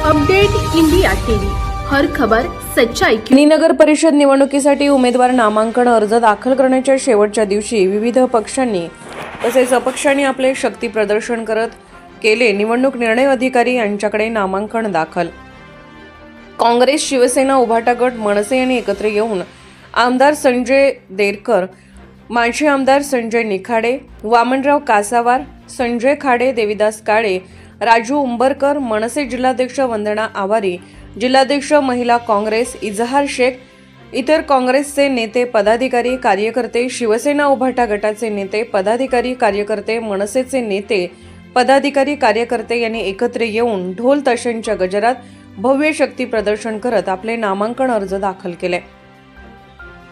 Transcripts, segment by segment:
Update India TV. हर खबर सच्चाई की नगर परिषद निवडणुकीसाठी उमेदवार नामांकन अर्ज दाखल करण्याच्या शेवटच्या दिवशी विविध पक्षांनी तसेच अपक्षांनी आपले शक्ती प्रदर्शन करत केले निवडणूक निर्णय अधिकारी यांच्याकडे नामांकन दाखल. काँग्रेस शिवसेना उभाटा गट मनसे यांनी एकत्र येऊन आमदार संजय देरकर माजी आमदार संजय निखाडे वामनराव कासावार संजय खाडे देविदास काळे राजू उंबरकर मनसे जिल्हाध्यक्ष वंदना आवारी जिल्हाध्यक्ष महिला काँग्रेस इजहार शेख इतर काँग्रेसचे नेते पदाधिकारी कार्यकर्ते शिवसेना उभाटा गटाचे नेते पदाधिकारी कार्यकर्ते मनसेचे नेते पदाधिकारी कार्यकर्ते यांनी एकत्र येऊन ढोल ताशांच्या गजरात भव्य शक्ती प्रदर्शन करत आपले नामांकन अर्ज दाखल केले.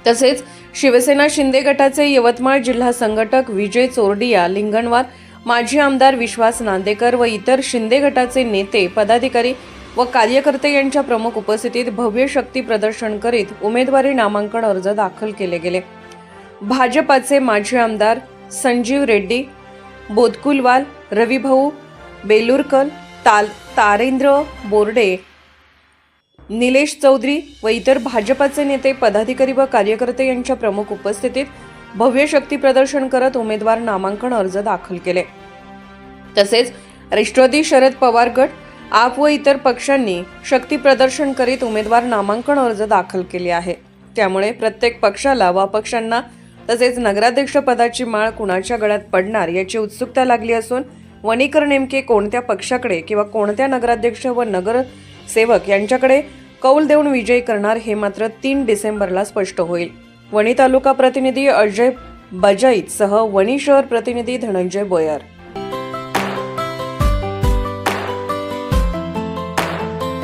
तसेच शिवसेना शिंदे गटाचे यवतमाळ जिल्हा संघटक विजय चोरडिया लिंगणवार माजी आमदार विश्वास नांदेकर व इतर शिंदे गटाचे नेते पदाधिकारी व कार्यकर्ते यांच्या प्रमुख उपस्थितीत भव्य शक्ती प्रदर्शन करीत उमेदवारी नामांकन अर्ज दाखल केले गेले. भाजपाचे माजी आमदार संजीव रेड्डी बोदकुलवाल रविभाऊ बेलुरकर ताल तारेंद्र बोर्डे निलेश चौधरी व इतर भाजपाचे नेते पदाधिकारी व कार्यकर्ते यांच्या प्रमुख उपस्थितीत भव्य शक्ती प्रदर्शन करत उमेदवार नामांकन अर्ज दाखल केले. तसेच राष्ट्रवादी शरद पवार गट आप व इतर पक्षांनी शक्ती प्रदर्शन करीत उमेदवार नामांकन अर्ज दाखल केले आहे. त्यामुळे प्रत्येक पक्षाला व पक्षांना तसेच नगराध्यक्षपदाची माळ कुणाच्या गळ्यात पडणार याची उत्सुकता लागली असून वणीकर नेमके कोणत्या पक्षाकडे किंवा कोणत्या नगराध्यक्ष व नगरसेवक यांच्याकडे कौल देऊन विजयी करणार हे मात्र तीन डिसेंबरला स्पष्ट होईल. वणी तालुका प्रतिनिधी अजय बजाईत सह वणी शहर प्रतिनिधी धनंजय बोयर.